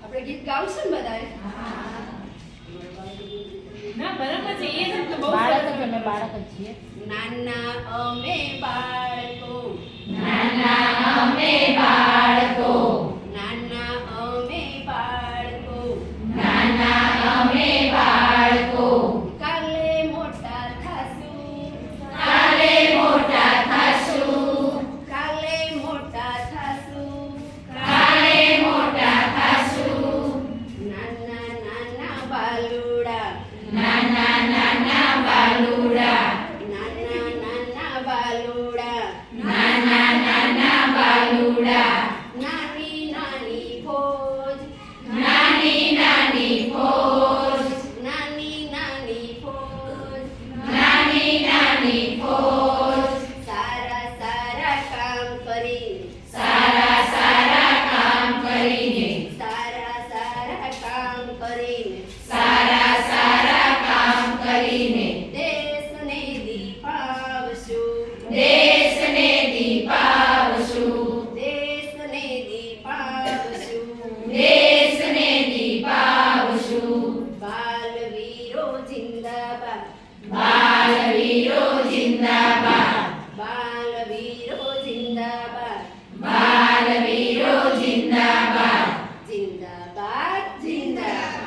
આપણે ગીત ગાવશું ને બધાએ? ના બરાબર છે. એ જ તો બહુ બાળક જ અમે બાળક છીએ. નાના અમે બાળકો బాలుడా నాన్న నాన్న బాలుడా నాన్న నాన్న బాలుడా నాన్న నాన్న బాలుడా నాని నాని పోజ్ నాని నాని పోజ్ నాని నాని పోజ్ నాని నాని పోజ్ सारा सारा काम करी सारा सारा काम करीने सारा सारा काम జిందాబాద్ బాల వీరో జిందాబాద్ బాల వీరో జిందాబాద్ బాల వీరో జిందాబాద్ జిందాబాద్